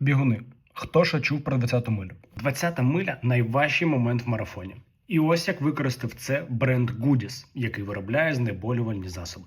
Бігуни. Хто ж чув про 20-ту милю? 20-та миля найважчий момент в марафоні. І ось як використав це бренд Goodies, який виробляє знеболювальні засоби.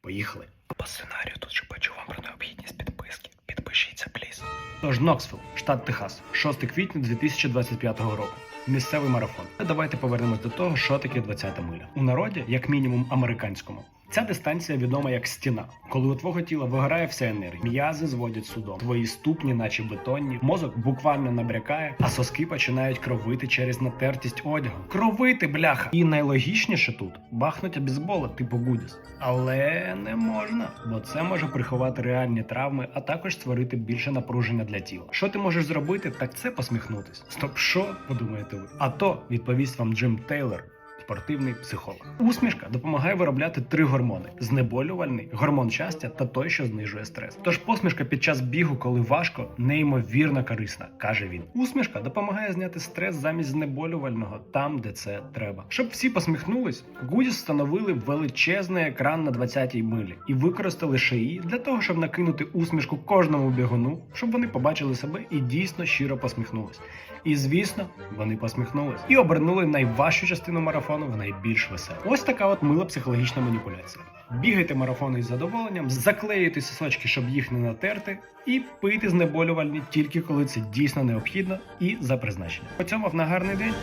Поїхали. По сценарію тут же почув вам про необхідність підписки. Підпишіться, пліз. Тож Ноксвілл, штат Техас, 6 квітня 2025 року. Місцевий марафон. Давайте повернемось до того, що таке 20-та миля. У народі, як мінімум, американському. Ця дистанція відома як стіна, коли у твого тіла вигорає вся енергія, м'язи зводять судом, твої ступні, наче бетонні, мозок буквально набрякає, а соски починають кровити через натертість одягу. Кровити, бляха! І найлогічніше тут бахнуть обізбола, типу Гудіс. Але не можна, бо це може приховати реальні травми, а також створити більше напруження для тіла. Що ти можеш зробити, так це посміхнутись. Стоп, що подумаєте ви? А то відповість вам Джим Тейлор. Спортивний психолог. Усмішка допомагає виробляти три гормони: знеболювальний, гормон щастя та той, що знижує стрес. Тож посмішка під час бігу, коли важко, неймовірно корисна, каже він. Усмішка допомагає зняти стрес замість знеболювального там, де це треба. Щоб всі посміхнулись, Goodies встановили величезний екран на 20-й милі і використали шиї для того, щоб накинути усмішку кожному бігуну, щоб вони побачили себе і дійсно щиро посміхнулись. І звісно, вони посміхнулись і обернули найважчу частину марафону в найбільш веселу. Ось така от мила психологічна маніпуляція. Бігайте марафони із задоволенням, заклеюйте сосочки, щоб їх не натерти, і пийте знеболювальні тільки коли це дійсно необхідно і за призначенням. По цьому на гарний день.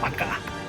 Пока!